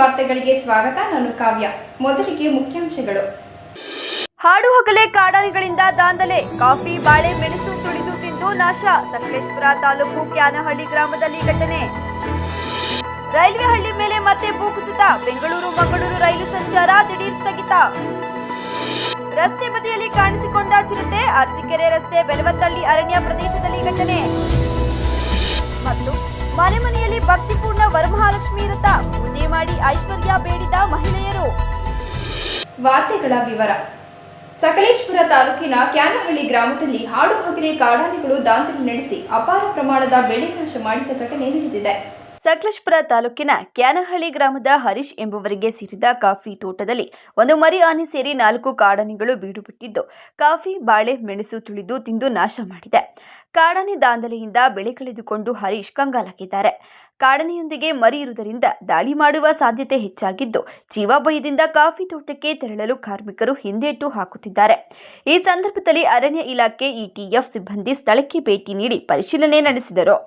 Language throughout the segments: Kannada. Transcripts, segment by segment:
ವಾರ್ತೆಗಳಿಗೆ ಸ್ವಾಗತ. ನಾನು ಕಾವ್ಯ. ಮೊದಲಿಗೆ ಮುಖ್ಯಾಂಶಗಳು. ಹಾಡು ಹಗಲೇ ಕಾಡಾನೆಗಳಿಂದ ದಾಂಧಲೆ. ಕಾಫಿ, ಬಾಳೆ, ಮೆಣಸು ತುಳಿದು ತಿಂದು ನಾಶ. ಸಕಲೇಶ್ಪುರ ತಾಲೂಕು ಕ್ಯಾನಹಳ್ಳಿ ಗ್ರಾಮದಲ್ಲಿ ಘಟನೆ. ರೈಲ್ವೆ ಹಳ್ಳಿ ಮೇಲೆ ಮತ್ತೆ ಭೂಕುಸಿತ ಬೆಂಗಳೂರು, ಮಂಗಳೂರು ರೈಲು ಸಂಚಾರ ದಿಢೀರ್ ಸ್ಥಗಿತ. ರಸ್ತೆ ಬದಿಯಲ್ಲಿ ಕಾಣಿಸಿಕೊಂಡ ಚಿರತೆ. ಅರಸಿಕೆರೆ ರಸ್ತೆ ಬೆಲವತ್ತಳ್ಳಿ ಅರಣ್ಯ ಪ್ರದೇಶದಲ್ಲಿ ಘಟನೆ. ಮತ್ತು ಮನೆ ಮನೆಯಲ್ಲಿ ಭಕ್ತಿಪೂರ್ಣ ವರಮಹಾಲಕ್ಷ್ಮಿ ವ್ರತ ಪೂಜೆ ಮಾಡಿ ಐಶ್ವರ್ಯ ಬೇಡಿದ ಮಹಿಳೆಯರು. ವಾರ್ತೆಗಳ ವಿವರ. ಸಕಲೇಶ್ಪುರ ತಾಲೂಕಿನ ಕ್ಯಾನಹಳ್ಳಿ ಗ್ರಾಮದಲ್ಲಿ ಹಾಡು ಹಗಲಿ ಕಾಡಾನೆಗಳು ದಾಂಧಲೆ ನಡೆಸಿ ಅಪಾರ ಪ್ರಮಾಣದ ಬೆಳೆ ನಾಶ ಮಾಡಿದ ಘಟನೆ ನಡೆದಿದೆ. ಸಕಲೇಶ್ಪುರ ತಾಲೂಕಿನ ಕ್ಯಾನಹಳ್ಳಿ ಗ್ರಾಮದ ಹರೀಶ್ ಎಂಬುವರಿಗೆ ಸೇರಿದ ಕಾಫಿ ತೋಟದಲ್ಲಿ ಒಂದು ಮರಿ ಆನೆ ಸೇರಿ ನಾಲ್ಕು ಕಾಡಾನೆಗಳು ಬೀಡು ಬಿಟ್ಟಿದ್ದು ಕಾಫಿ ಬಾಳೆ ಮೆಣಸು ತುಳಿದು ತಿಂದು ನಾಶ ಮಾಡಿದೆ. ಕಾಡಾನೆ ದಾಂಧಲೆಯಿಂದ ಬೆಳೆ ಕಳೆದುಕೊಂಡು ಹರೀಶ್ ಕಂಗಾಲಾಗಿದ್ದಾರೆ. ಕಾಡಾನೆಯೊಂದಿಗೆ ಮರಿ ಇರುವುದರಿಂದ ದಾಳಿ ಮಾಡುವ ಸಾಧ್ಯತೆ ಹೆಚ್ಚಾಗಿದ್ದು, ಜೀವ ಭಯದಿಂದ ಕಾಫಿ ತೋಟಕ್ಕೆ ತೆರಳಲು ಕಾರ್ಮಿಕರು ಹಿಂದೇಟು ಹಾಕುತ್ತಿದ್ದಾರೆ. ಈ ಸಂದರ್ಭದಲ್ಲಿ ಅರಣ್ಯ ಇಲಾಖೆ ಇಟಿಎಫ್ ಸಿಬ್ಬಂದಿ ಸ್ಥಳಕ್ಕೆ ಭೇಟಿ ನೀಡಿ ಪರಿಶೀಲನೆ ನಡೆಸಿದರು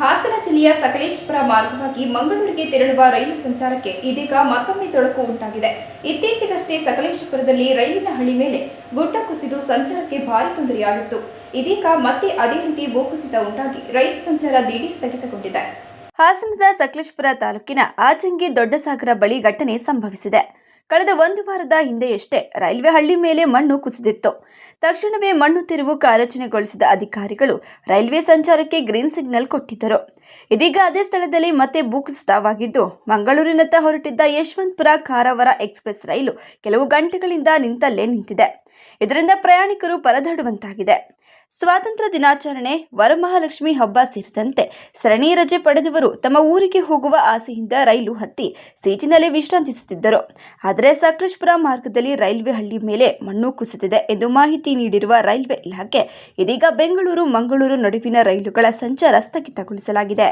ಹಾಸನ ಜಿಲ್ಲೆಯ ಸಕಲೇಶ್ಪುರ ಮಾರ್ಗವಾಗಿ ಮಂಗಳೂರಿಗೆ ತೆರಳುವ ರೈಲು ಸಂಚಾರಕ್ಕೆ ಇದೀಗ ಮತ್ತೊಮ್ಮೆ ತೊಡಕು ಉಂಟಾಗಿದೆ. ಇತ್ತೀಚೆಗಷ್ಟೇ ಸಕಲೇಶಪುರದಲ್ಲಿ ರೈಲಿನ ಹಳಿ ಮೇಲೆ ಗುಡ್ಡ ಕುಸಿದು ಸಂಚಾರಕ್ಕೆ ಭಾರಿ ತೊಂದರೆಯಾಗಿತ್ತು. ಇದೀಗ ಮತ್ತೆ ಅದೇ ರೀತಿ ಭೂಕುಸಿತ ಉಂಟಾಗಿ ರೈಲು ಸಂಚಾರ ದಿಢೀರ್ ಸ್ಥಗಿತಗೊಂಡಿದೆ. ಹಾಸನದ ಸಕಲೇಶ್ಪುರ ತಾಲೂಕಿನ ಆಚಂಗಿ ದೊಡ್ಡಸಾಗರ ಬಳಿ ಘಟನೆ ಸಂಭವಿಸಿದೆ. ಕಳೆದ ಒಂದು ವಾರದ ಹಿಂದೆಯಷ್ಟೇ ರೈಲ್ವೆ ಹಳ್ಳಿ ಮೇಲೆ ಮಣ್ಣು ಕುಸಿದಿತ್ತು. ತಕ್ಷಣವೇ ಮಣ್ಣು ತಿರುವು ಕಾರ್ಯಾಚರಣೆಗೊಳಿಸಿದ ಅಧಿಕಾರಿಗಳು ರೈಲ್ವೆ ಸಂಚಾರಕ್ಕೆ ಗ್ರೀನ್ ಸಿಗ್ನಲ್ ಕೊಟ್ಟಿದ್ದರು. ಇದೀಗ ಅದೇ ಸ್ಥಳದಲ್ಲಿ ಮತ್ತೆ ಭೂಕುಸಿತವಾಗಿದ್ದು ಮಂಗಳೂರಿನತ್ತ ಹೊರಟಿದ್ದ ಯಶವಂತಪುರ ಕಾರವಾರ ಎಕ್ಸ್ಪ್ರೆಸ್ ರೈಲು ಕೆಲವು ಗಂಟೆಗಳಿಂದ ನಿಂತಲ್ಲೇ ನಿಂತಿದೆ. ಇದರಿಂದ ಪ್ರಯಾಣಿಕರು ಪರದಾಡುವಂತಾಗಿದೆ. ಸ್ವಾತಂತ್ರ್ಯ ದಿನಾಚರಣೆ, ವರಮಹಾಲಕ್ಷ್ಮಿ ಹಬ್ಬ ಸೇರಿದಂತೆ ಸರಣಿ ರಜೆ ಪಡೆದವರು ತಮ್ಮ ಊರಿಗೆ ಹೋಗುವ ಆಸೆಯಿಂದ ರೈಲು ಹತ್ತಿ ಸೀಟಿನಲ್ಲಿ ವಿಶ್ರಾಂತಿಸುತ್ತಿದ್ದರು. ಆದರೆ ಸಕಲೇಶ್ಪುರ ಮಾರ್ಗದಲ್ಲಿ ರೈಲ್ವೆ ಹಳ್ಳಿ ಮೇಲೆ ಮಣ್ಣು ಕುಸಿತಿದೆ ಎಂದು ಮಾಹಿತಿ ನೀಡಿರುವ ರೈಲ್ವೆ ಇಲಾಖೆ, ಇದೀಗ ಬೆಂಗಳೂರು, ಮಂಗಳೂರು ನಡುವಿನ ರೈಲುಗಳ ಸಂಚಾರ ಸ್ಥಗಿತಗೊಳಿಸಲಾಗಿದೆ.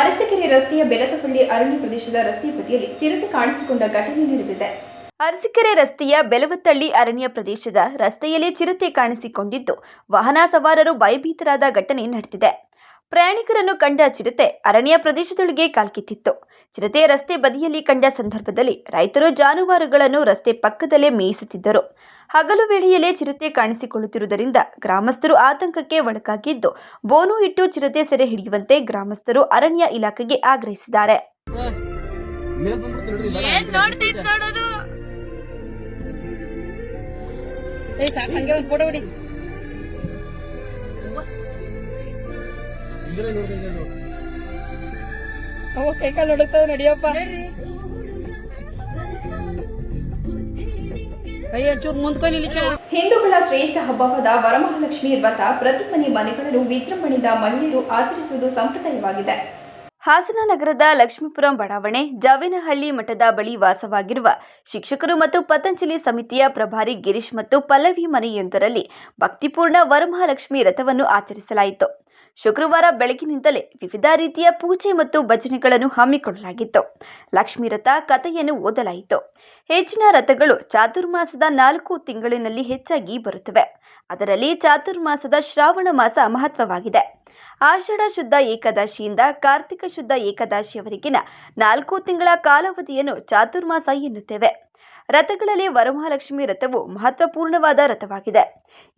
ಅರಸಕೆರೆ ರಸ್ತೆಯ ಬೆಲತಪಳ್ಳಿ ಅರಣ್ಯ ಪ್ರದೇಶದ ರಸ್ತೆ ಬದಿಯಲ್ಲಿ ಚಿರತೆ ಕಾಣಿಸಿಕೊಂಡ ಘಟನೆ ನಡೆದಿದೆ. ಅರಸೀಕೆರೆ ರಸ್ತೆಯ ಬೆಲವತ್ತಳ್ಳಿ ಅರಣ್ಯ ಪ್ರದೇಶದ ರಸ್ತೆಯಲ್ಲಿ ಚಿರತೆ ಕಾಣಿಸಿಕೊಂಡಿದ್ದು ವಾಹನ ಸವಾರರು ಭಯಭೀತರಾದ ಘಟನೆ ನಡೆದಿದೆ. ಪ್ರಯಾಣಿಕರನ್ನು ಕಂಡ ಚಿರತೆ ಅರಣ್ಯ ಪ್ರದೇಶದೊಳಗೆ ಕಾಲ್ಕಿತ್ತಿತ್ತು. ಚಿರತೆ ರಸ್ತೆ ಬದಿಯಲ್ಲಿ ಕಂಡ ಸಂದರ್ಭದಲ್ಲಿ ರೈತರು ಜಾನುವಾರುಗಳನ್ನು ರಸ್ತೆ ಪಕ್ಕದಲ್ಲೇ ಮೇಯಿಸುತ್ತಿದ್ದರು. ಹಗಲು ವೇಳೆಯಲ್ಲೇ ಚಿರತೆ ಕಾಣಿಸಿಕೊಳ್ಳುತ್ತಿರುವುದರಿಂದ ಗ್ರಾಮಸ್ಥರು ಆತಂಕಕ್ಕೆ ಒಳಗಾಗಿದ್ದು ಬೋನು ಇಟ್ಟು ಚಿರತೆ ಸೆರೆ ಹಿಡಿಯುವಂತೆ ಗ್ರಾಮಸ್ಥರು ಅರಣ್ಯ ಇಲಾಖೆಗೆ ಆಗ್ರಹಿಸಿದ್ದಾರೆ. ಏ ಸಾಕ್ ಹಂಗೆ ಒಂದ್ ಫೋಟೋ ಬಿಡಿ. ಅವ ಕೈ ಕಾಲು ನೋಡುತ್ತಾವ ನಡಿಯಪ್ಪ. ಹಿಂದೂಗಳ ಶ್ರೇಷ್ಠ ಹಬ್ಬವಾದ ವರಮಹಾಲಕ್ಷ್ಮಿ ವ್ರತ ಪ್ರತಿ ಮನೆ ಮನೆಗಳಲ್ಲೂ ವಿಜೃಂಭಣೆಯಿಂದ ಮಹಿಳೆಯರು ಆಚರಿಸುವುದು ಸಂಪ್ರದಾಯವಾಗಿದೆ. ಹಾಸನ ನಗರದ ಲಕ್ಷ್ಮೀಪುರಂ ಬಡಾವಣೆ ಜಾವಿನಹಳ್ಳಿ ಮಠದ ಬಳಿ ವಾಸವಾಗಿರುವ ಶಿಕ್ಷಕರು ಮತ್ತು ಪತಂಜಲಿ ಸಮಿತಿಯ ಪ್ರಭಾರಿ ಗಿರೀಶ್ ಮತ್ತು ಪಲ್ಲವಿ ಮನೆಯೊಂದರಲ್ಲಿ ಭಕ್ತಿಪೂರ್ಣ ವರಮಹಾಲಕ್ಷ್ಮಿ ರಥವನ್ನು ಆಚರಿಸಲಾಯಿತು. ಶುಕ್ರವಾರ ಬೆಳಗಿನಿಂದಲೇ ವಿವಿಧ ರೀತಿಯ ಪೂಜೆ ಮತ್ತು ಭಜನೆಗಳನ್ನು ಹಮ್ಮಿಕೊಳ್ಳಲಾಗಿತ್ತು. ಲಕ್ಷ್ಮೀ ರಥ ಕಥೆಯನ್ನು ಓದಲಾಯಿತು. ಹೆಚ್ಚಿನ ರಥಗಳು ಚಾತುರ್ಮಾಸದ ನಾಲ್ಕು ತಿಂಗಳಿನಲ್ಲಿ ಹೆಚ್ಚಾಗಿ ಬರುತ್ತವೆ. ಅದರಲ್ಲಿ ಚಾತುರ್ಮಾಸದ ಶ್ರಾವಣ ಮಾಸ ಮಹತ್ವವಾಗಿದೆ. ಆಷಾಢ ಶುದ್ಧ ಏಕಾದಶಿಯಿಂದ ಕಾರ್ತಿಕ ಶುದ್ಧ ಏಕಾದಶಿಯವರೆಗಿನ ನಾಲ್ಕು ತಿಂಗಳ ಕಾಲಾವಧಿಯನ್ನು ಚಾತುರ್ಮಾಸ ಎನ್ನುತ್ತೇವೆ. ರಥಗಳಲ್ಲಿ ವರಮಹಾಲಕ್ಷ್ಮಿ ರಥವು ಮಹತ್ವಪೂರ್ಣವಾದ ರಥವಾಗಿದೆ.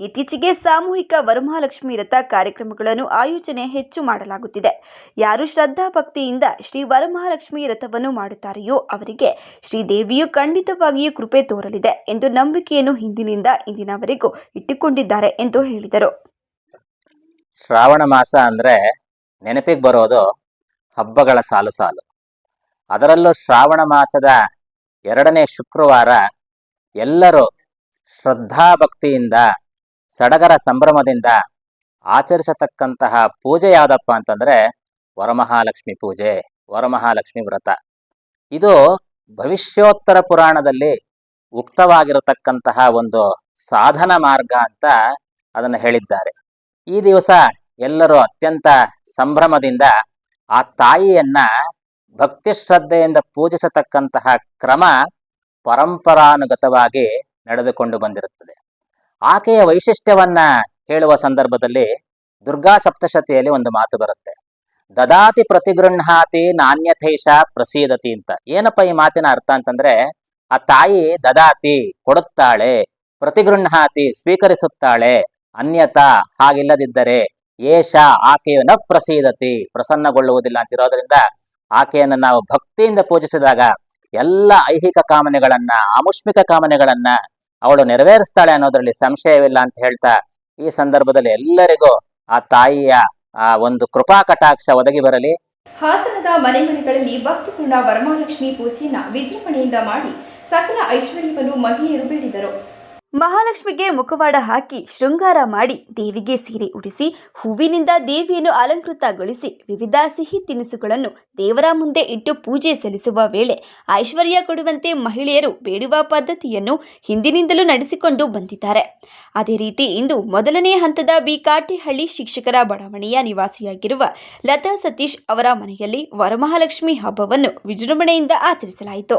ಇತ್ತೀಚೆಗೆ ಸಾಮೂಹಿಕ ವರಮಹಾಲಕ್ಷ್ಮಿ ರಥ ಕಾರ್ಯಕ್ರಮಗಳನ್ನು ಆಯೋಜನೆ ಹೆಚ್ಚು ಮಾಡಲಾಗುತ್ತಿದೆ. ಯಾರು ಶ್ರದ್ಧಾ ಭಕ್ತಿಯಿಂದ ಶ್ರೀ ವರಮಹಾಲಕ್ಷ್ಮಿ ರಥವನ್ನು ಮಾಡುತ್ತಾರೆಯೋ ಅವರಿಗೆ ಶ್ರೀದೇವಿಯು ಖಂಡಿತವಾಗಿಯೂ ಕೃಪೆ ತೋರಲಿದೆ ಎಂದು ನಂಬಿಕೆಯನ್ನು ಹಿಂದಿನಿಂದ ಇಂದಿನವರೆಗೂ ಇಟ್ಟುಕೊಂಡಿದ್ದಾರೆ ಎಂದು ಹೇಳಿದರು. ಶ್ರಾವಣ ಮಾಸ ಅಂದರೆ ನೆನಪಿಗೆ ಬರೋದು ಹಬ್ಬಗಳ ಸಾಲು ಸಾಲು. ಅದರಲ್ಲೂ ಶ್ರಾವಣ ಮಾಸದ ಎರಡನೇ ಶುಕ್ರವಾರ ಎಲ್ಲರೂ ಶ್ರದ್ಧಾಭಕ್ತಿಯಿಂದ ಸಡಗರ ಸಂಭ್ರಮದಿಂದ ಆಚರಿಸತಕ್ಕಂತಹ ಪೂಜೆ ಯಾವುದಪ್ಪ ಅಂತಂದ್ರೆ ವರಮಹಾಲಕ್ಷ್ಮಿ ಪೂಜೆ, ವರಮಹಾಲಕ್ಷ್ಮಿ ವ್ರತ. ಇದು ಭವಿಷ್ಯೋತ್ತರ ಪುರಾಣದಲ್ಲಿ ಉಕ್ತವಾಗಿರತಕ್ಕಂತಹ ಒಂದು ಸಾಧನ ಮಾರ್ಗ ಅಂತ ಅದನ್ನು ಹೇಳಿದ್ದಾರೆ. ಈ ದಿವಸ ಎಲ್ಲರೂ ಅತ್ಯಂತ ಸಂಭ್ರಮದಿಂದ ಆ ತಾಯಿಯನ್ನ ಭಕ್ತಿ ಶ್ರದ್ಧೆಯಿಂದ ಪೂಜಿಸತಕ್ಕಂತಹ ಕ್ರಮ ಪರಂಪರಾನುಗತವಾಗಿ ನಡೆದುಕೊಂಡು ಬಂದಿರುತ್ತದೆ. ಆಕೆಯ ವೈಶಿಷ್ಟ್ಯವನ್ನ ಹೇಳುವ ಸಂದರ್ಭದಲ್ಲಿ ದುರ್ಗಾ ಸಪ್ತಶತಿಯಲ್ಲಿ ಒಂದು ಮಾತು ಬರುತ್ತೆ. ದದಾತಿ ಪ್ರತಿಗೃಹಾತಿ ನಾಣ್ಯಥೈಷ ಪ್ರಸೀದತಿ ಅಂತ. ಏನಪ್ಪ ಈ ಮಾತಿನ ಅರ್ಥ ಅಂತಂದ್ರೆ, ಆ ತಾಯಿ ದದಾತಿ ಕೊಡುತ್ತಾಳೆ ಪ್ರತಿಗೃಹಾತಿ ಸ್ವೀಕರಿಸುತ್ತಾಳೆ ಅನ್ಯತಾ ಹಾಗಿಲ್ಲದಿದ್ದರೆ ಏಷ ಆಕೆಯು ನ ಪ್ರಸೀದತಿ, ಪ್ರಸನ್ನಗೊಳ್ಳುವುದಿಲ್ಲ ಅಂತಿರೋದ್ರಿಂದ ಆಕೆಯನ್ನು ನಾವು ಭಕ್ತಿಯಿಂದ ಪೂಜಿಸಿದಾಗ ಎಲ್ಲ ಐಹಿಕ ಕಾಮನೆಗಳನ್ನ, ಆಮುಷ್ಮಿಕ ಕಾಮನೆಗಳನ್ನ ಅವಳು ನೆರವೇರಿಸ್ತಾಳೆ ಅನ್ನೋದ್ರಲ್ಲಿ ಸಂಶಯವಿಲ್ಲ ಅಂತ ಹೇಳ್ತಾ ಈ ಸಂದರ್ಭದಲ್ಲಿ ಎಲ್ಲರಿಗೂ ಆ ತಾಯಿಯ ಆ ಒಂದು ಕೃಪಾ ಕಟಾಕ್ಷ ಒದಗಿ ಬರಲಿ. ಹಾಸನದ ಮನೆ ಮನೆಗಳಲ್ಲಿ ಭಕ್ತಿಪೂರ್ಣ ವರಮಹಾಲಕ್ಷ್ಮಿ ಪೂಜೆಯನ್ನ ವಿಜೃಂಭಣೆಯಿಂದ ಮಾಡಿ ಸಕಲ ಐಶ್ವರ್ಯವನ್ನು ಮಹಿಳೆಯರು ಬೇಡಿದರು. ಮಹಾಲಕ್ಷ್ಮಿಗೆ ಮುಖವಾಡ ಹಾಕಿ ಶೃಂಗಾರ ಮಾಡಿ ದೇವಿಗೆ ಸೀರೆ ಉಡಿಸಿ ಹೂವಿನಿಂದ ದೇವಿಯನ್ನು ಅಲಂಕೃತಗೊಳಿಸಿ ವಿವಿಧ ಸಿಹಿ ತಿನಿಸುಗಳನ್ನು ದೇವರ ಮುಂದೆ ಇಟ್ಟು ಪೂಜೆ ಸಲ್ಲಿಸುವ ವೇಳೆ ಐಶ್ವರ್ಯ ಕೊಡುವಂತೆ ಮಹಿಳೆಯರು ಬೇಡುವ ಪದ್ಧತಿಯನ್ನು ಹಿಂದಿನಿಂದಲೂ ನಡೆಸಿಕೊಂಡು ಬಂದಿದ್ದಾರೆ. ಅದೇ ರೀತಿ ಇಂದು ಮೊದಲನೇ ಹಂತದ ಬಿ ಕಾಟೆಹಳ್ಳಿ ಶಿಕ್ಷಕರ ಬಡಾವಣೆಯ ನಿವಾಸಿಯಾಗಿರುವ ಲತಾ ಸತೀಶ್ ಅವರ ಮನೆಯಲ್ಲಿ ವರಮಹಾಲಕ್ಷ್ಮಿ ಹಬ್ಬವನ್ನು ವಿಜೃಂಭಣೆಯಿಂದ ಆಚರಿಸಲಾಯಿತು.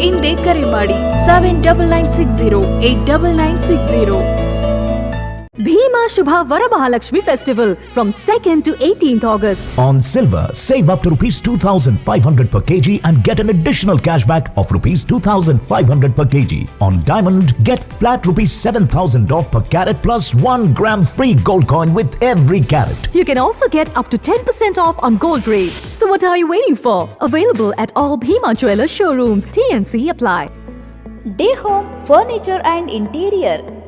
ಹಿಂದೆ ಕರೆ ಮಾಡಿ seven double nine six zero eight double nine six zero Seema Shubha Varamahalakshmi Festival from 2nd to 18th August. On silver, save up to Rs 2500 per kg and get an additional cashback of Rs 2500 per kg. On diamond, get flat Rs 7000 off per carat plus 1 gram free gold coin with every carat. You can also get up to 10% off on gold rate. So what are you waiting for? Available at all Bhima Jeweler showrooms. TNC apply. Day Home Furniture and Interior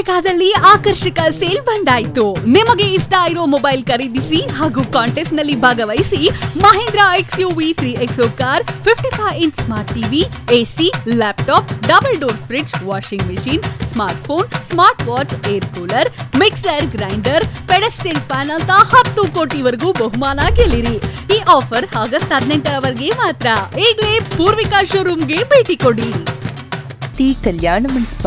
ಪೂರ್ವಿಕಾದಲ್ಲಿ ಆಕರ್ಷಕ ಸೇಲ್ ಬಂದಾಯ್ತು. ನಿಮಗೆ ಇಷ್ಟ ಇರೋ ಮೊಬೈಲ್ ಖರೀದಿಸಿ ಹಾಗೂ ಕಾಂಟೆಸ್ಟ್ನಲ್ಲಿ ಭಾಗವಹಿಸಿ Mahindra X U V three XO car fifty five inch smart TV AC laptop double door fridge washing machine smart phone smart watch air cooler mixer grinder pedestal fan ಅಂತ ಹತ್ತು ಕೋಟಿವರೆಗೂ ಬಹುಮಾನ ಗೆಲ್ಲಿರಿ. ಈ ಆಫರ್ ಆಗಸ್ಟ್ ಹದಿನೆಂಟರವರೆಗೆ ಮಾತ್ರ. ಈಗಲೇ ಪೂರ್ವಿಕಾ ಶೋರೂಮ್ಗೆ ಭೇಟಿ ಕೊಡಿ. ಟಿ ಕಲ್ಯಾಣ ಮಂಟಪ.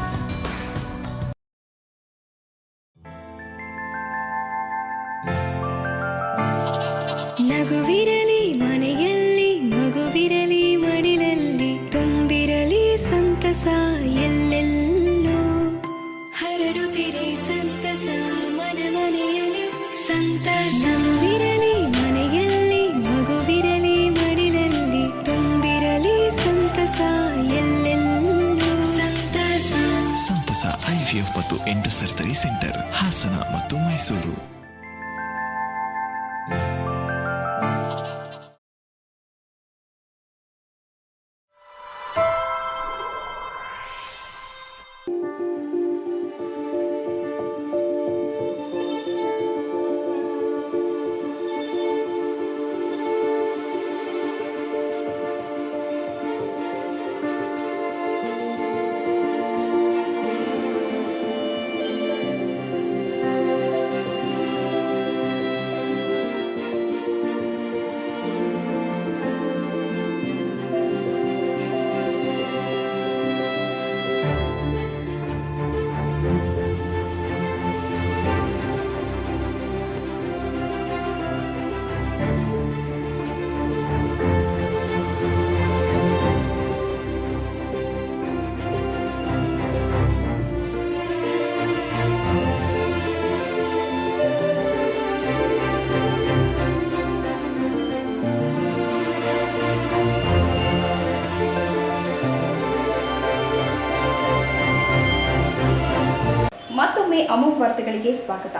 ಅಮೋಘ ಸ್ವಾಗತ.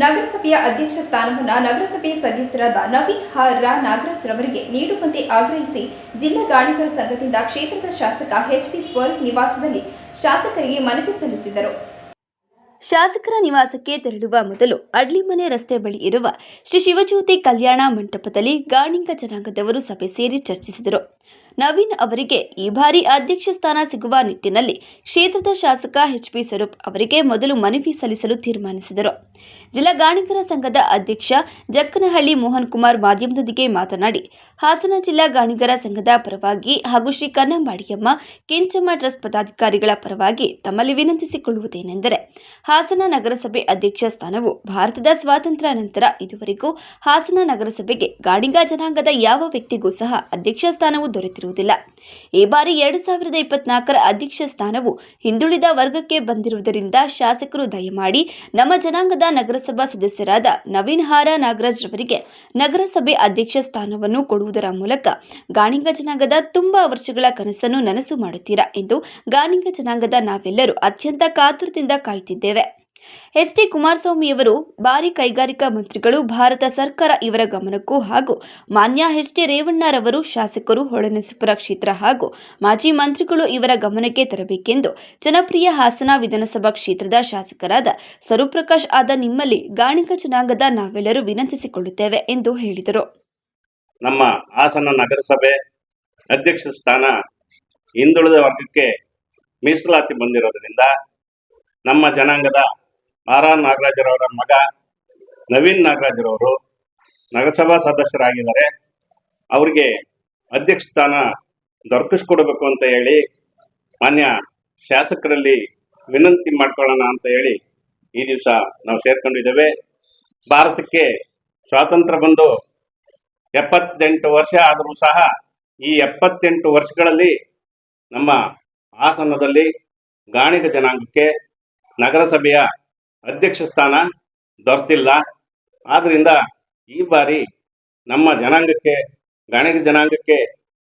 ನಗರಸಭೆಯ ಅಧ್ಯಕ್ಷ ಸ್ಥಾನವನ್ನು ನಗರಸಭೆಯ ಸದಸ್ಯರಾದ ನವೀನ್ ರಾ ನಾಗರಾಜ್ ರವರಿಗೆ ನೀಡುವಂತೆ ಆಗ್ರಹಿಸಿ ಜಿಲ್ಲಾ ಗಾಣಿಗರ ಸಂಘದಿಂದ ಕ್ಷೇತ್ರದ ಶಾಸಕ ಎಚ್ ಪಿ ಸ್ವರೂಪ್ ನಿವಾಸದಲ್ಲಿ ಶಾಸಕರಿಗೆ ಮನವಿ ಸಲ್ಲಿಸಿದರು. ಶಾಸಕರ ನಿವಾಸಕ್ಕೆ ತೆರಳುವ ಮೊದಲು ಅಡ್ಲಿಮನೆ ರಸ್ತೆ ಬಳಿ ಇರುವ ಶ್ರೀ ಶಿವಜ್ಯೋತಿ ಕಲ್ಯಾಣ ಮಂಟಪದಲ್ಲಿ ಗಾಣಿಂಗ ಜನಾಂಗದವರು ಸಭೆ ಸೇರಿ ಚರ್ಚಿಸಿದರು. ನವೀನ್ ಅವರಿಗೆ ಈ ಬಾರಿ ಅಧ್ಯಕ್ಷ ಸ್ಥಾನ ಸಿಗುವ ನಿಟ್ಟಿನಲ್ಲಿ ಕ್ಷೇತ್ರದ ಶಾಸಕ ಎಚ್ ಪಿ ಸ್ವರೂಪ್ ಅವರಿಗೆ ಮೊದಲು ಮನವಿ ಸಲ್ಲಿಸಲು ತೀರ್ಮಾನಿಸಿದರು. ಜಿಲ್ಲಾ ಗಾಣಿಗರ ಸಂಘದ ಅಧ್ಯಕ್ಷ ಜಕ್ಕನಹಳ್ಳಿ ಮೋಹನ್ ಕುಮಾರ್ ಮಾಧ್ಯಮದೊಂದಿಗೆ ಮಾತನಾಡಿ, ಹಾಸನ ಜಿಲ್ಲಾ ಗಾಣಿಗರ ಸಂಘದ ಪರವಾಗಿ ಹಾಗೂ ಶ್ರೀ ಕನ್ನಂಬಾಡಿಯಮ್ಮ ಕೆಂಚಮ್ಮ ಟ್ರಸ್ಟ್ ಪದಾಧಿಕಾರಿಗಳ ಪರವಾಗಿ ತಮ್ಮಲ್ಲಿ ವಿನಂತಿಸಿಕೊಳ್ಳುವುದೇನೆಂದರೆ, ಹಾಸನ ನಗರಸಭೆ ಅಧ್ಯಕ್ಷ ಸ್ಥಾನವು ಭಾರತದ ಸ್ವಾತಂತ್ರ್ಯ ನಂತರ ಇದುವರೆಗೂ ಹಾಸನ ನಗರಸಭೆಗೆ ಗಾಣಿಗ ಜನಾಂಗದ ಯಾವ ವ್ಯಕ್ತಿಗೂ ಸಹ ಅಧ್ಯಕ್ಷ ಸ್ಥಾನವು ದೊರೆತಿರುವುದಿಲ್ಲ ಈ ಬಾರಿ ಎರಡು ಸಾವಿರದ ಇಪ್ಪತ್ನಾಲ್ಕರ ಅಧ್ಯಕ್ಷ ಸ್ಥಾನವು ಹಿಂದುಳಿದ ವರ್ಗಕ್ಕೆ ಬಂದಿರುವುದರಿಂದ ಶಾಸಕರು ದಯಮಾಡಿ ನಮ್ಮ ಜನಾಂಗದ ನಗರಸಭಾ ಸದಸ್ಯರಾದ ನವೀನ್ ಹಾರ ನಾಗರಾಜ್ ರವರಿಗೆ ನಗರಸಭೆ ಅಧ್ಯಕ್ಷ ಸ್ಥಾನವನ್ನು ಕೊಡುವುದರ ಮೂಲಕ ಗಾಣಿಂಗ ಜನಾಂಗದ ತುಂಬಾ ವರ್ಷಗಳ ಕನಸನ್ನು ನನಸು ಮಾಡುತ್ತೀರಾ ಎಂದು ಗಾಣಿಂಗ ಜನಾಂಗದ ನಾವೆಲ್ಲರೂ ಅತ್ಯಂತ ಕಾತುರದಿಂದ ಕಾಯುತ್ತಿದ್ದೇವೆ. ಎಚ್ ಡಿ ಕುಮಾರಸ್ವಾಮಿಯವರು ಭಾರಿ ಕೈಗಾರಿಕಾ ಮಂತ್ರಿಗಳು, ಭಾರತ ಸರ್ಕಾರ ಇವರ ಗಮನಕ್ಕೂ ಹಾಗೂ ಮಾನ್ಯ ಎಚ್ ಡಿ ರೇವಣ್ಣರವರು ಶಾಸಕರು ಹೊಳೆನರಸೀಪುರ ಕ್ಷೇತ್ರ ಹಾಗೂ ಮಾಜಿ ಮಂತ್ರಿಗಳು ಇವರ ಗಮನಕ್ಕೆ ತರಬೇಕೆಂದು ಜನಪ್ರಿಯ ಹಾಸನ ವಿಧಾನಸಭಾ ಕ್ಷೇತ್ರದ ಶಾಸಕರಾದ ಸರ್ವಪ್ರಕಾಶ್ ಆದ ನಿಮ್ಮಲ್ಲಿ ಗಾಣಿಕ ಜನಾಂಗದ ನಾವೆಲ್ಲರೂ ವಿನಂತಿಸಿಕೊಳ್ಳುತ್ತೇವೆ ಎಂದು ಹೇಳಿದರು. ನಮ್ಮ ಹಾಸನ ನಗರಸಭೆ ಅಧ್ಯಕ್ಷ ಸ್ಥಾನ ಹಿಂದುಳಿದ ವರ್ಗಕ್ಕೆ ಮೀಸಲಾತಿ ಬಂದಿರೋದರಿಂದ ನಮ್ಮ ಜನಾಂಗದ ಆರ್ ನಾಗರಾಜರವರ ಮಗ, ನವೀನ್ ನಾಗರಾಜರವರು ನಗರಸಭಾ ಸದಸ್ಯರಾಗಿದ್ದಾರೆ. ಅವರಿಗೆ ಅಧ್ಯಕ್ಷ ಸ್ಥಾನ ದೊರಕಿಸ್ಕೊಡ್ಬೇಕು ಅಂತ ಹೇಳಿ ಮಾನ್ಯ ಶಾಸಕರಲ್ಲಿ ವಿನಂತಿ ಮಾಡ್ಕೊಳ್ಳೋಣ ಅಂತ ಹೇಳಿ ಈ ದಿವಸ ನಾವು ಸೇರ್ಕೊಂಡಿದ್ದೇವೆ. ಭಾರತಕ್ಕೆ ಸ್ವಾತಂತ್ರ್ಯ ಬಂದು ಎಪ್ಪತ್ತೆಂಟು ವರ್ಷ ಆದರೂ ಸಹ ಈ ಎಪ್ಪತ್ತೆಂಟು ವರ್ಷಗಳಲ್ಲಿ ನಮ್ಮ ಹಾಸನದಲ್ಲಿ ಗಾಣಿಗ ಜನಾಂಗಕ್ಕೆ ನಗರಸಭೆಯ ಅಧ್ಯಕ್ಷ ಸ್ಥಾನ ದೊರೆತಿಲ್ಲ. ಆದ್ದರಿಂದ ಈ ಬಾರಿ ನಮ್ಮ ಜನಾಂಗಕ್ಕೆ ಗಾಣಿಗ ಜನಾಂಗಕ್ಕೆ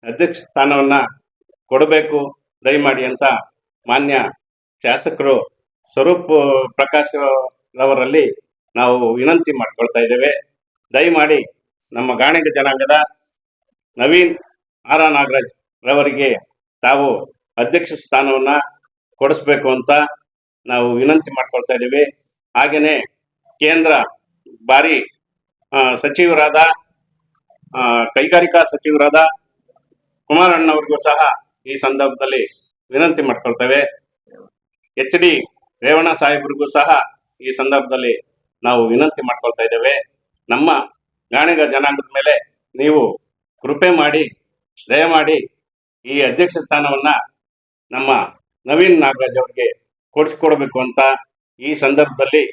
ಅಧ್ಯಕ್ಷ ಸ್ಥಾನವನ್ನು ಕೊಡಬೇಕು. ದಯಮಾಡಿ ಅಂತ ಮಾನ್ಯ ಶಾಸಕರು ಸ್ವರೂಪ್ ಪ್ರಕಾಶ್ ರವರಲ್ಲಿ ನಾವು ವಿನಂತಿ ಮಾಡಿಕೊಳ್ತಾ ಇದ್ದೇವೆ. ದಯಮಾಡಿ ನಮ್ಮ ಗಾಣಿಗ ಜನಾಂಗದ ನವೀನ್ ಆರ ನಾಗರಾಜ್ ರವರಿಗೆ ತಾವು ಅಧ್ಯಕ್ಷ ಸ್ಥಾನವನ್ನು ಕೊಡಿಸ್ಬೇಕು ಅಂತ ನಾವು ವಿನಂತಿ ಮಾಡ್ಕೊಳ್ತಾ ಇದ್ದೀವಿ. ಹಾಗೆಯೇ ಕೇಂದ್ರ ಬಾರಿ ಸಚಿವರಾದ ಕೈಗಾರಿಕಾ ಸಚಿವರಾದ ಕುಮಾರಣ್ಣವ್ರಿಗೂ ಸಹ ಈ ಸಂದರ್ಭದಲ್ಲಿ ವಿನಂತಿ ಮಾಡ್ಕೊಳ್ತೇವೆ. ಎಚ್ ಡಿ ರೇವಣ್ಣ ಸಾಹೇಬ್ರಿಗೂ ಸಹ ಈ ಸಂದರ್ಭದಲ್ಲಿ ನಾವು ವಿನಂತಿ ಮಾಡ್ಕೊಳ್ತಾ ಇದ್ದೇವೆ. ನಮ್ಮ ಗಾಣಿಗ ಜನಾಂಗದ ಮೇಲೆ ನೀವು ಕೃಪೆ ಮಾಡಿ, ದಯಮಾಡಿ ಈ ಅಧ್ಯಕ್ಷ ಸ್ಥಾನವನ್ನು ನಮ್ಮ ನವೀನ್ ನಾಗರಾಜ್ ಅವರಿಗೆ ಕೊಡಿಸ್ಕೊಡ್ಬೇಕು ಅಂತ ಈ ಸಂದರ್ಭದಲ್ಲಿ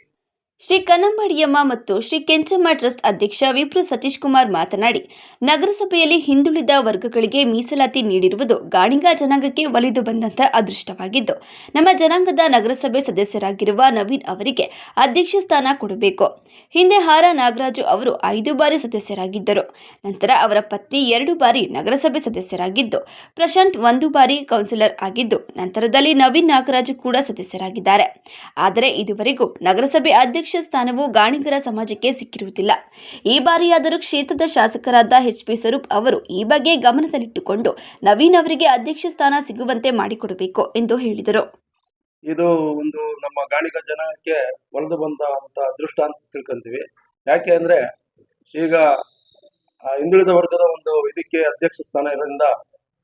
ಶ್ರೀ ಕನ್ನಂಬಾಡಿಯಮ್ಮ ಮತ್ತು ಶ್ರೀ ಕೆಂಚಮ್ಮ ಟ್ರಸ್ಟ್ ಅಧ್ಯಕ್ಷ ವಿಪ್ರು ಸತೀಶ್ ಕುಮಾರ್ ಮಾತನಾಡಿ, ನಗರಸಭೆಯಲ್ಲಿ ಹಿಂದುಳಿದ ವರ್ಗಗಳಿಗೆ ಮೀಸಲಾತಿ ನೀಡಿರುವುದು ಗಾಣಿಗ ಜನಾಂಗಕ್ಕೆ ಒಲಿದು ಬಂದಂಥ ಅದೃಷ್ಟವಾಗಿದ್ದು, ನಮ್ಮ ಜನಾಂಗದ ನಗರಸಭೆ ಸದಸ್ಯರಾಗಿರುವ ನವೀನ್ ಅವರಿಗೆ ಅಧ್ಯಕ್ಷ ಸ್ಥಾನ ಕೊಡಬೇಕು. ಹಿಂದೆ ಹಾರ ನಾಗರಾಜು ಅವರು ಐದು ಬಾರಿ ಸದಸ್ಯರಾಗಿದ್ದರು. ನಂತರ ಅವರ ಪತ್ನಿ ಎರಡು ಬಾರಿ ನಗರಸಭೆ ಸದಸ್ಯರಾಗಿದ್ದು, ಪ್ರಶಾಂತ್ ಒಂದು ಬಾರಿ ಕೌನ್ಸಿಲರ್ ಆಗಿದ್ದು, ನಂತರದಲ್ಲಿ ನವೀನ್ ನಾಗರಾಜು ಕೂಡ ಸದಸ್ಯರಾಗಿದ್ದಾರೆ. ಆದರೆ ಇದುವರೆಗೂ ನಗರಸಭೆ ಅಧ್ಯಕ್ಷ ಸ್ಥಾನವು ಗಾಣಿಗರ ಸಮಾಜಕ್ಕೆ ಸಿಕ್ಕಿರುವುದಿಲ್ಲ. ಈ ಬಾರಿಯಾದರೂ ಕ್ಷೇತ್ರದ ಶಾಸಕರಾದ ಎಚ್ ಪಿ ಸ್ವರೂಪ್ ಅವರು ಈ ಬಗ್ಗೆ ಗಮನದಲ್ಲಿಟ್ಟುಕೊಂಡು ನವೀನ್ ಅವರಿಗೆ ಅಧ್ಯಕ್ಷ ಸ್ಥಾನ ಸಿಗುವಂತೆ ಮಾಡಿಕೊಡಬೇಕು ಎಂದು ಹೇಳಿದರು. ಇದು ಒಂದು ನಮ್ಮ ಗಾಣಿಗ ಜನಕ್ಕೆ ಒಲಿದು ಬಂದ ದೃಷ್ಟ ಅದೃಷ್ಟ ಅಂತ ತಿಳ್ಕೊಂತೀವಿ. ಯಾಕೆ ಅಂದ್ರೆ ಈಗ ಹಿಂದುಳಿದ ವರ್ಗದ ಒಂದು ಇದಕ್ಕೆ ಅಧ್ಯಕ್ಷ ಸ್ಥಾನ ಇರೋದ್ರಿಂದ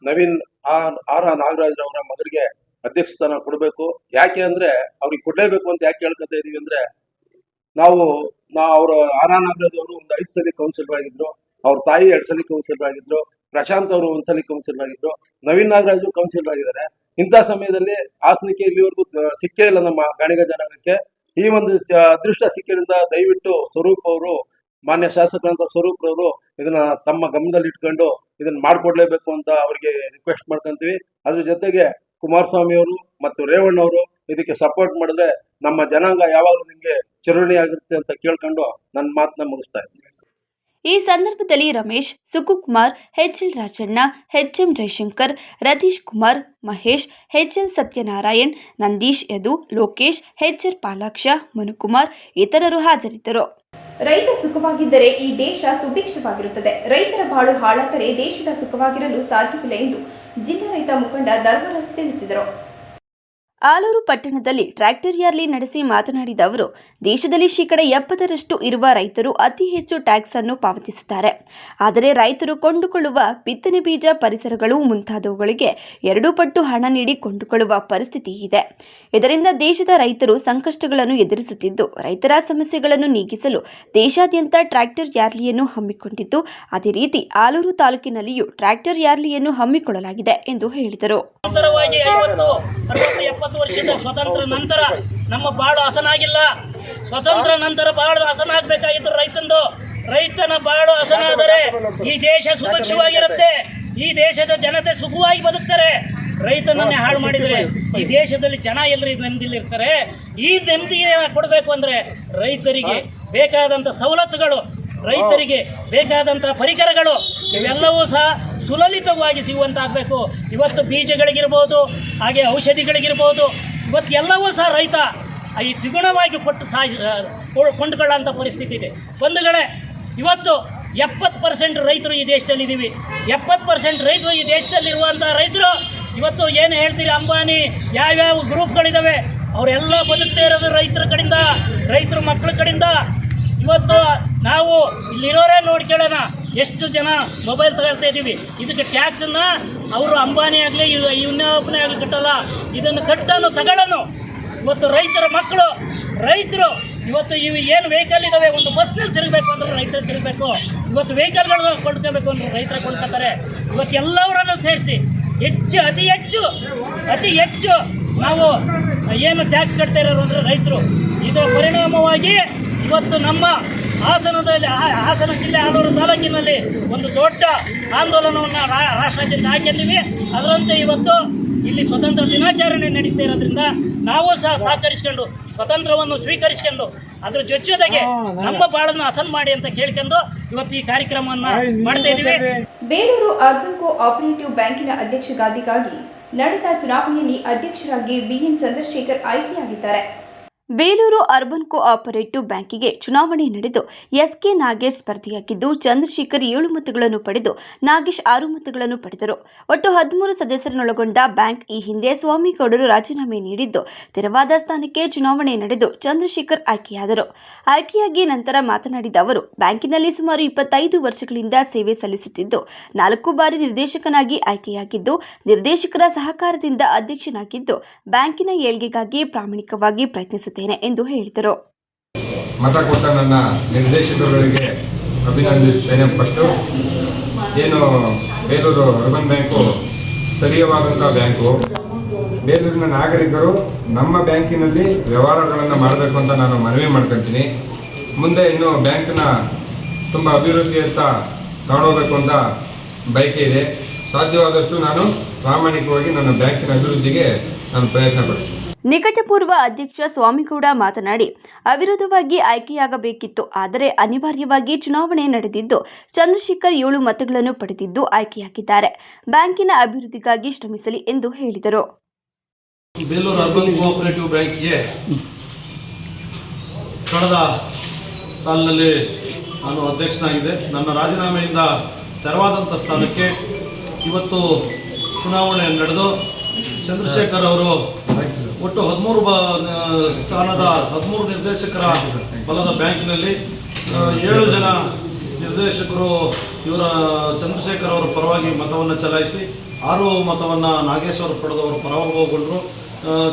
ನವೀನ್ ಆ- ಆರ್ ನಾಗರಾಜ್ ಅವರ ಮಗರಿಗೆ ಅಧ್ಯಕ್ಷ ಸ್ಥಾನ ಕೊಡಬೇಕು. ಯಾಕೆ ಅಂದ್ರೆ ಅವ್ರಿಗೆ ಕೊಡ್ಲೇಬೇಕು ಅಂತ ಯಾಕೆ ಹೇಳ್ಕೊತಾ ಇದೀವಿ ಅಂದ್ರೆ ನಾವು ನಾ ಅವರ ಆರ್ ನಾಗರಾಜ್ ಅವರು ಒಂದು ಐದು ಸಲ ಕೌನ್ಸಿಲರ್ ಆಗಿದ್ರು, ಅವ್ರ ತಾಯಿ ಎರಡು ಸಲ ಕೌನ್ಸಿಲರ್ ಆಗಿದ್ರು, ಪ್ರಶಾಂತ್ ಅವರು ಒಂದ್ಸಲಿ ಕೌನ್ಸಿಲರ್ ಆಗಿದ್ರು, ನವೀನ್ ನಾಗರಾಜು ಕೌನ್ಸಿಲರ್ ಆಗಿದ್ದಾರೆ. ಇಂಥ ಸಮಯದಲ್ಲಿ ಹಾಸನಕ್ಕೆ ಇಲ್ಲಿವರೆಗೂ ಸಿಕ್ಕೇ ಇಲ್ಲ ನಮ್ಮ ಗಾಣಿಗ ಜನಾಂಗಕ್ಕೆ. ಈ ಒಂದು ಅದೃಷ್ಟ ಸಿಕ್ಕಿರಿಂದ ದಯವಿಟ್ಟು ಸ್ವರೂಪ್ ಅವರು, ಮಾನ್ಯ ಶಾಸಕರಂತ ಸ್ವರೂಪ್ ಅವರು ಇದನ್ನ ತಮ್ಮ ಗಮನದಲ್ಲಿ ಇಟ್ಕೊಂಡು ಇದನ್ನ ಮಾಡ್ಕೊಡ್ಲೇಬೇಕು ಅಂತ ಅವರಿಗೆ ರಿಕ್ವೆಸ್ಟ್ ಮಾಡ್ಕೊಂತೀವಿ. ಅದ್ರ ಜೊತೆಗೆ ಕುಮಾರಸ್ವಾಮಿ ಅವರು ಮತ್ತು ರೇವಣ್ಣ ಅವರು ಇದಕ್ಕೆ ಸಪೋರ್ಟ್ ಮಾಡಿದ್ರೆ ನಮ್ಮ ಜನಾಂಗ ಯಾವಾಗಲೂ ನಿಮಗೆ ಚಿರುಣಿ ಆಗುತ್ತೆ ಅಂತ ಕೇಳ್ಕೊಂಡು ನನ್ನ ಮಾತನ್ನ ಮುಗಿಸ್ತಾ ಇದ್ದೀನಿ. ಈ ಸಂದರ್ಭದಲ್ಲಿ Ramesh Sukumar HL Rajanna HM Jayashankar Ratheesh Kumar Mahesh HL Satyanarayan Nandeesh Yadu Lokesh HR Palaksha Manukumar ಇತರರು ಹಾಜರಿದ್ದರು. ರೈತ ಸುಖವಾಗಿದ್ದರೆ ಈ ದೇಶ ಸುಭಿಕ್ಷವಾಗಿರುತ್ತದೆ. ರೈತರ ಬಾಳು ಹಾಳಾದರೆ ದೇಶದ ಸುಖವಾಗಿರಲು ಸಾಧ್ಯವಿಲ್ಲ ಎಂದು ಜಿಲ್ಲಾ ರೈತ ಮುಖಂಡ ಧರ್ಮರಾಜ್ ತಿಳಿಸಿದರು. ಆಲೂರು ಪಟ್ಟಣದಲ್ಲಿ ಟ್ರ್ಯಾಕ್ಟರ್ ರ್ಯಾಲಿ ನಡೆಸಿ ಮಾತನಾಡಿದ ಅವರು, ದೇಶದಲ್ಲಿ ಶೇಕಡ ಎಪ್ಪತ್ತರಷ್ಟು ಇರುವ ರೈತರು ಅತಿ ಹೆಚ್ಚು ಟ್ಯಾಕ್ಸ್ ಅನ್ನು ಪಾವತಿಸುತ್ತಾರೆ ಆದರೆ ರೈತರು ಕೊಂಡುಕೊಳ್ಳುವ ಬಿತ್ತನೆ ಬೀಜ ಪರಿಸರಗಳು ಮುಂತಾದವುಗಳಿಗೆ ಎರಡು ಪಟ್ಟು ಹಣ ನೀಡಿ ಕೊಂಡುಕೊಳ್ಳುವ ಪರಿಸ್ಥಿತಿ ಇದೆ. ಇದರಿಂದ ದೇಶದ ರೈತರು ಸಂಕಷ್ಟಗಳನ್ನು ಎದುರಿಸುತ್ತಿದ್ದು, ರೈತರ ಸಮಸ್ಯೆಗಳನ್ನು ನೀಗಿಸಲು ದೇಶಾದ್ಯಂತ ಟ್ರ್ಯಾಕ್ಟರ್ ರ್ಯಾಲಿಯನ್ನು ಹಮ್ಮಿಕೊಂಡಿದ್ದು, ಅದೇ ರೀತಿ ಆಲೂರು ತಾಲೂಕಿನಲ್ಲಿಯೂ ಟ್ರ್ಯಾಕ್ಟರ್ ರ್ಯಾಲಿಯನ್ನು ಹಮ್ಮಿಕೊಳ್ಳಲಾಗಿದೆ ಎಂದು ಹೇಳಿದರು. ವರ್ಷದ ಸ್ವತಂತ್ರ ನಂತರ ನಮ್ಮ ಬಾಳು ಹಸನಾಗಿಲ್ಲ. ಸ್ವತಂತ್ರ ನಂತರ ಬಾಳು ಹಸನಾಗಬೇಕಾಗಿತ್ತು ರೈತಂದು. ರೈತನ ಬಾಳು ಹಸನಾದರೆ ಈ ದೇಶ ಸುಭಿಕ್ಷವಾಗಿರುತ್ತೆ. ಈ ದೇಶದ ಜನತೆ ಸುಖವಾಗಿ ಬದುಕ್ತಾರೆ. ರೈತನನ್ನೇ ಹಾಳು ಮಾಡಿದರೆ ಈ ದೇಶದಲ್ಲಿ ಜನ ಎಲ್ಲರಿ ನೆಮ್ಮದಿಲಿರ್ತಾರೆ ಈ ನೆಮ್ಮದಿಯನ್ನು ಕೊಡಬೇಕು ಅಂದರೆ ರೈತರಿಗೆ ಬೇಕಾದಂಥ ಸವಲತ್ತುಗಳು ರೈತರಿಗೆ ಬೇಕಾದಂಥ ಪರಿಕರಗಳು ಇವೆಲ್ಲವೂ ಸಹ ಸುಲಲಿತವಾಗಿ ಸಿಗುವಂತಾಗಬೇಕು. ಇವತ್ತು ಬೀಜಗಳಿಗಿರ್ಬೋದು, ಹಾಗೆ ಔಷಧಿಗಳಿಗಿರ್ಬೋದು, ಇವತ್ತು ಎಲ್ಲವೂ ಸಹ ರೈತ ಈ ದ್ವಿಗುಣವಾಗಿ ಕೊಟ್ಟು ಸಾಯಿ ಕೊಂಡುಕೊಳ್ಳೋಂಥ ಪರಿಸ್ಥಿತಿ ಇದೆ. ಬಂಧುಗಳೇ ಇವತ್ತು ಎಪ್ಪತ್ತು ಪರ್ಸೆಂಟ್ ರೈತರು ಈ ದೇಶದಲ್ಲಿದ್ದೀವಿ. ಎಪ್ಪತ್ತು ಪರ್ಸೆಂಟ್ ರೈತರು ಈ ದೇಶದಲ್ಲಿರುವಂಥ ರೈತರು ಇವತ್ತು ಏನು ಹೇಳ್ತೀರಿ ಅಂಬಾನಿ, ಯಾವ್ಯಾವ ಗ್ರೂಪ್ಗಳಿದ್ದಾವೆ ಅವರೆಲ್ಲ ಬದುಕದೇ ಇರೋದು ರೈತರ ಕಡೆಯಿಂದ, ರೈತರ ಮಕ್ಕಳ ಕಡೆಯಿಂದ. ಇವತ್ತು ನಾವು ಇಲ್ಲಿರೋರೇ ನೋಡ್ಕೊಳ್ಳೋಣ ಎಷ್ಟು ಜನ ಮೊಬೈಲ್ ತಗೊಳ್ತಾ ಇದ್ದೀವಿ ಇದಕ್ಕೆ ಟ್ಯಾಕ್ಸನ್ನು ಅವರು ಅಂಬಾನಿ ಆಗಲಿ ಇವನೇ ಆಗಲಿ ಕಟ್ಟಲ್ಲ. ಇದನ್ನು ಕಟ್ಟನು, ತಗೊಳ್ಳೋನು. ಇವತ್ತು ರೈತರ ಮಕ್ಕಳು, ರೈತರು, ಇವತ್ತು ಇವು ಏನು ವೆಹಿಕಲ್ ಇದಾವೆ, ಒಂದು ಬಸ್ನಲ್ಲಿ ತಿರುಗಬೇಕು ಅಂದ್ರೆ ರೈತರು ತಿರುಗಬೇಕು. ಇವತ್ತು ವೆಹಿಕಲ್ಗಳು ಕೊಂಡ್ಕೋಬೇಕು ಅಂದ್ರೆ ರೈತರ ಕೊಂಡ್ಕೊತಾರೆ. ಇವತ್ತು ಎಲ್ಲವರನ್ನು ಸೇರಿಸಿ, ಹೆಚ್ಚು, ಅತಿ ಹೆಚ್ಚು ಅತಿ ಹೆಚ್ಚು ನಾವು ಏನು ಟ್ಯಾಕ್ಸ್ ಕಟ್ತಾ ಇರೋರು ಅಂದರೆ ರೈತರು. ಇದರ ಪರಿಣಾಮವಾಗಿ ಇವತ್ತು ನಮ್ಮ ಹಾಸನದಲ್ಲಿ ಹಾಸನ ಜಿಲ್ಲೆ ಆಲೂರು ತಾಲೂಕಿನಲ್ಲಿ ಒಂದು ದೊಡ್ಡ ಆಂದೋಲನವನ್ನು ರಾಷ್ಟ್ರದಿಂದ ರಾಷ್ಟ್ರಾದ್ಯಂತ ಹಾಕಿದ್ದೀವಿ. ಅದರಂತೆ ಇವತ್ತು ಇಲ್ಲಿ ಸ್ವತಂತ್ರ ದಿನಾಚರಣೆ ನಡೀತಾ ಇರೋದ್ರಿಂದ ನಾವು ಸಹ ಸಹಕರಿಸ್ಕೊಂಡು ಸ್ವತಂತ್ರವನ್ನು ಸ್ವೀಕರಿಸ್ಕೊಂಡು ಅದ್ರ ಜೊತೆಗೆ ನಮ್ಮ ಬಾಳನ್ನು ಹಸನ್ ಮಾಡಿ ಅಂತ ಕೇಳ್ಕೊಂಡು ಇವತ್ತು ಈ ಕಾರ್ಯಕ್ರಮವನ್ನು ಮಾಡ್ತಾ ಇದ್ದೀವಿ. ಬೇಲೂರು ಅರ್ಬನ್ ಕೋ ಆಪರೇಟಿವ್ ಬ್ಯಾಂಕಿನ ಅಧ್ಯಕ್ಷಗಾದಿಗಾಗಿ ನಡೆದ ಚುನಾವಣೆಯಲ್ಲಿ ಅಧ್ಯಕ್ಷರಾಗಿ ಬಿಎನ್ ಚಂದ್ರಶೇಖರ್ ಆಯ್ಕೆಯಾಗಿದ್ದಾರೆ. ಬೇಲೂರು ಅರ್ಬನ್ ಕೋಆಪರೇಟಿವ್ ಬ್ಯಾಂಕಿಗೆ ಚುನಾವಣೆ ನಡೆದು ಎಸ್ಕೆ ನಾಗೇಶ್ ಸ್ಪರ್ಧಿಯಾಗಿದ್ದು ಚಂದ್ರಶೇಖರ್ ಏಳು ಮತಗಳನ್ನು ಪಡೆದು ನಾಗೇಶ್ ಆರು ಮತಗಳನ್ನು ಪಡೆದರು. ಒಟ್ಟು ಹದಿಮೂರು ಸದಸ್ಯರನ್ನೊಳಗೊಂಡ ಬ್ಯಾಂಕ್ ಈ ಹಿಂದೆ ಸ್ವಾಮಿಗೌಡರು ರಾಜೀನಾಮೆ ನೀಡಿದ್ದು, ತೆರವಾದ ಸ್ಥಾನಕ್ಕೆ ಚುನಾವಣೆ ನಡೆದು ಚಂದ್ರಶೇಖರ್ ಆಯ್ಕೆಯಾದರು. ಆಯ್ಕೆಯಾಗಿ ನಂತರ ಮಾತನಾಡಿದ ಅವರು, ಬ್ಯಾಂಕಿನಲ್ಲಿ ಸುಮಾರು ಇಪ್ಪತ್ತೈದು ವರ್ಷಗಳಿಂದ ಸೇವೆ ಸಲ್ಲಿಸುತ್ತಿದ್ದು, ನಾಲ್ಕು ಬಾರಿ ನಿರ್ದೇಶಕನಾಗಿ ಆಯ್ಕೆಯಾಗಿದ್ದು, ನಿರ್ದೇಶಕರ ಸಹಕಾರದಿಂದ ಅಧ್ಯಕ್ಷನಾಗಿದ್ದು, ಬ್ಯಾಂಕಿನ ಏಳ್ಗೆಗಾಗಿ ಪ್ರಾಮಾಣಿಕವಾಗಿ ಪ್ರಯತ್ನಿಸುತ್ತೇನೆ ಎಂದು ಹೇಳಿದರು. ಮತ ಕೊಟ್ಟ ನನ್ನ ನಿರ್ದೇಶಕರುಗಳಿಗೆ ಅಭಿನಂದಿಸುತ್ತೇನೆ. ಫಸ್ಟು, ಏನು ಬೇಲೂರು ಅರ್ಬನ್ ಬ್ಯಾಂಕು ಸ್ಥಳೀಯವಾದಂಥ ಬ್ಯಾಂಕು. ಬೇಲೂರಿನ ನಾಗರಿಕರು ನಮ್ಮ ಬ್ಯಾಂಕಿನಲ್ಲಿ ವ್ಯವಹಾರಗಳನ್ನು ಮಾಡಬೇಕು ಅಂತ ನಾನು ಮನವಿ ಮಾಡ್ಕೊತೀನಿ ಮುಂದೆ ಇನ್ನು ಬ್ಯಾಂಕ್ನ ತುಂಬ ಅಭಿವೃದ್ಧಿಯತ್ತ ತಗೊಂಡೋಗ್ಬೇಕು ಅಂತ ಬಯಕೆ ಇದೆ. ಸಾಧ್ಯವಾದಷ್ಟು ನಾನು ಪ್ರಾಮಾಣಿಕವಾಗಿ ನನ್ನ ಬ್ಯಾಂಕಿನ ಅಭಿವೃದ್ಧಿಗೆ ನಾನು ಪ್ರಯತ್ನ ಪಡ್ತೀನಿ. ನಿಕಟಪೂರ್ವ ಅಧ್ಯಕ್ಷ ಸ್ವಾಮಿಗೌಡ ಮಾತನಾಡಿ, ಅವಿರೋಧವಾಗಿ ಆಯ್ಕೆಯಾಗಬೇಕಿತ್ತು. ಆದರೆ ಅನಿವಾರ್ಯವಾಗಿ ಚುನಾವಣೆ ನಡೆದಿದ್ದು, ಚಂದ್ರಶೇಖರ್ ಏಳು ಮತಗಳನ್ನು ಪಡೆದಿದ್ದು ಆಯ್ಕೆಯಾಗಿದ್ದಾರೆ. ಬ್ಯಾಂಕಿನ ಅಭಿವೃದ್ಧಿಗಾಗಿ ಶ್ರಮಿಸಲಿ ಎಂದು ಹೇಳಿದರು. ಬೇಲೂರು ಅರ್ಬನ್ ಕೋಆಪರೇಟಿವ್ ಬ್ಯಾಂಕಿಗೆ ಕಳೆದ ಸಾಲಿನಲ್ಲಿ ನಾನು ಅಧ್ಯಕ್ಷನಾಗಿದ್ದೆ. ನನ್ನ ರಾಜೀನಾಮೆಯಿಂದ ತೆರವಾದಂಥ ಸ್ಥಾನಕ್ಕೆ ಇವತ್ತು ಚುನಾವಣೆ ನಡೆದು, ಚಂದ್ರಶೇಖರ್ ಅವರು ಒಟ್ಟು ಹದಿಮೂರು ಸ್ಥಾನದ ಹದಿಮೂರು ನಿರ್ದೇಶಕರ ಬಲದ ಬ್ಯಾಂಕಿನಲ್ಲಿ ಏಳು ಜನ ನಿರ್ದೇಶಕರು ಇವರ ಚಂದ್ರಶೇಖರ್ ಅವರ ಪರವಾಗಿ ಮತವನ್ನು ಚಲಾಯಿಸಿ, ಆರು ಮತವನ್ನು ನಾಗೇಶ್ವರ ಪಡೆದವರು ಪರಾಭವಗೊಂಡರು.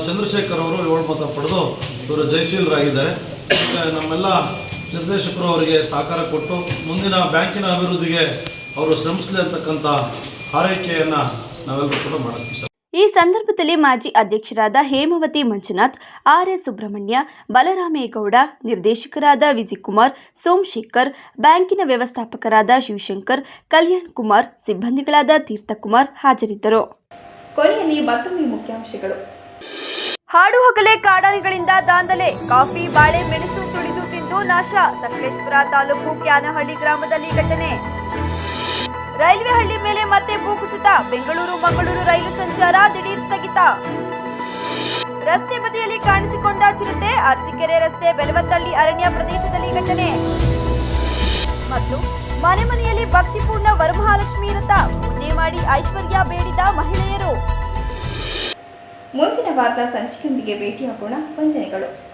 ಚಂದ್ರಶೇಖರ್ ಅವರು ಏಳು ಮತ ಪಡೆದು ಇವರು ಜಯಶೀಲರಾಗಿದ್ದಾರೆ. ನಮ್ಮೆಲ್ಲ ನಿರ್ದೇಶಕರು ಅವರಿಗೆ ಸಹಕಾರ ಕೊಟ್ಟು ಮುಂದಿನ ಬ್ಯಾಂಕಿನ ಅಭಿವೃದ್ಧಿಗೆ ಅವರು ಶ್ರಮಿಸಲಿ ಅಂತಕ್ಕಂಥ ಹಾರೈಕೆಯನ್ನು ನಾವೆಲ್ಲರೂ ಕೂಡ ಮಾಡೋಕ್ಕೆ ಇಷ್ಟ ಈ ಸಂದರ್ಭದಲ್ಲಿ ಮಾಜಿ ಅಧ್ಯಕ್ಷರಾದ ಹೇಮವತಿ ಮಂಜುನಾಥ್ ಆರ್ ಎಸ್ ಸುಬ್ರಹ್ಮಣ್ಯ ಬಲರಾಮೇಗೌಡ ನಿರ್ದೇಶಕರಾದ ವಿಜಯಕುಮಾರ್ ಸೋಮಶೇಖರ್ ಬ್ಯಾಂಕಿನ ವ್ಯವಸ್ಥಾಪಕರಾದ ಶಿವಶಂಕರ್ ಕಲ್ಯಾಣ್ ಕುಮಾರ್ ಸಿಬ್ಬಂದಿಗಳಾದ ತೀರ್ಥಕುಮಾರ್ ಹಾಜರಿದ್ದರು. ಕೊನೆಯಲ್ಲಿ ಮತ್ತೊಮ್ಮೆ ಮುಖ್ಯಾಂಶಗಳು. ಹಾಡು ಹಗಲೇ ಕಾಡಾನೆಗಳಿಂದ ದಾಂದಲೆ ಕಾಫಿ ಬಾಳೆ ಮೆಣಸು ತುಳಿದು ತಿಂದು ನಾಶ. ಸಕಲೇಶ್ಪುರ ತಾಲೂಕು ಕ್ಯಾನಹಳ್ಳಿ ಗ್ರಾಮದಲ್ಲಿ ಘಟನೆ. ರೈಲ್ವೆ ಹಳ್ಳಿ ಮೇಲೆ ಮತ್ತೆ ಭೂಕುಸಿತ. ಬೆಂಗಳೂರು, ಮಂಗಳೂರು ರೈಲು ಸಂಚಾರ ದಿಢೀರ್ ಸ್ಥಗಿತ. ರಸ್ತೆ ಬದಿಯಲ್ಲಿ ಕಾಣಿಸಿಕೊಂಡ ಚಿರತೆ, ಅರಸಿಕೆರೆ ರಸ್ತೆ, ಬೆಲವತ್ತಳ್ಳಿ ಅರಣ್ಯ ಪ್ರದೇಶದಲ್ಲಿ ಘಟನೆ. ಮತ್ತು ಮನೆ ಮನೆಯಲ್ಲಿ ಭಕ್ತಿಪೂರ್ಣ ವರಮಹಾಲಕ್ಷ್ಮಿ ವ್ರತ ಪೂಜೆ ಮಾಡಿ ಐಶ್ವರ್ಯ ಬೇಡಿದ ಮಹಿಳೆಯರು. ಮುಂದಿನ ವಾರ್ತಾ ಸಂಚಿಕೆಯೊಂದಿಗೆ ಭೇಟಿಯಾಗೋಣ. ವಂದನೆಗಳು.